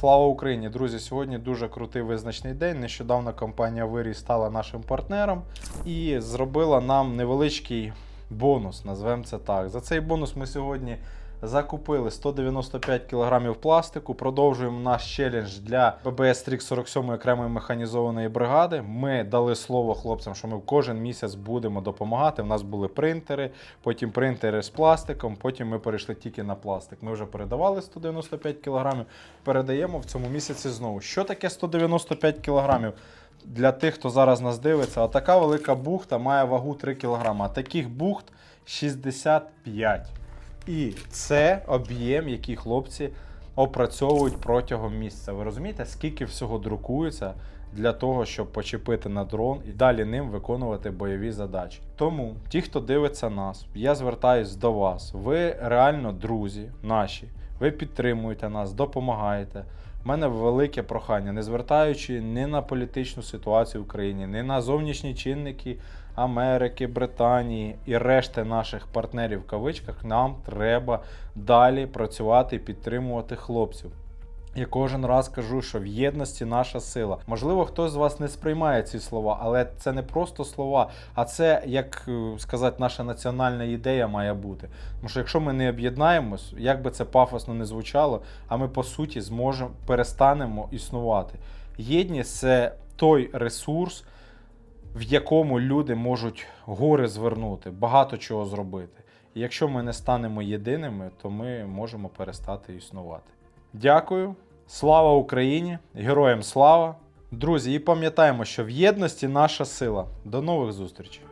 Слава Україні! Друзі, сьогодні дуже крутий визначний день. Нещодавно компанія Вирій стала нашим партнером і зробила нам невеличкий бонус, назвемо це так. За цей бонус ми сьогодні закупили 195 кг пластику. Продовжуємо наш челендж для ББС Трік 47 окремої механізованої бригади. Ми дали слово хлопцям, що ми кожен місяць будемо допомагати. У нас були принтери, потім принтери з пластиком, потім ми перейшли тільки на пластик. Ми вже передавали 195 кг, передаємо в цьому місяці знову. Що таке 195 кг? Для тих, хто зараз нас дивиться, така велика бухта має вагу 3 кг, а таких бухт 65. І це об'єм, який хлопці опрацьовують протягом місяця. Ви розумієте, скільки всього друкується для того, щоб почепити на дрон і далі ним виконувати бойові задачі. Тому ті, хто дивиться нас, я звертаюсь до вас. Ви реально друзі наші. Ви підтримуєте нас, допомагаєте. У мене велике прохання, не звертаючи ні на політичну ситуацію в Україні, ні на зовнішні чинники Америки, Британії і решти наших партнерів в кавичках, нам треба далі працювати і підтримувати хлопців. Я кожен раз кажу, що в єдності наша сила. Можливо, хтось з вас не сприймає ці слова, але це не просто слова, а це, як е, сказати, наша національна ідея має бути. Тому що якщо ми не об'єднаємось, як би це пафосно не звучало, а ми по суті зможемо перестанемо існувати. Єдність це той ресурс, в якому люди можуть гори звернути, багато чого зробити. І якщо ми не станемо єдиними, то ми можемо перестати існувати. Дякую, слава Україні, героям слава! Друзі, і пам'ятаємо, що в єдності наша сила. До нових зустрічей!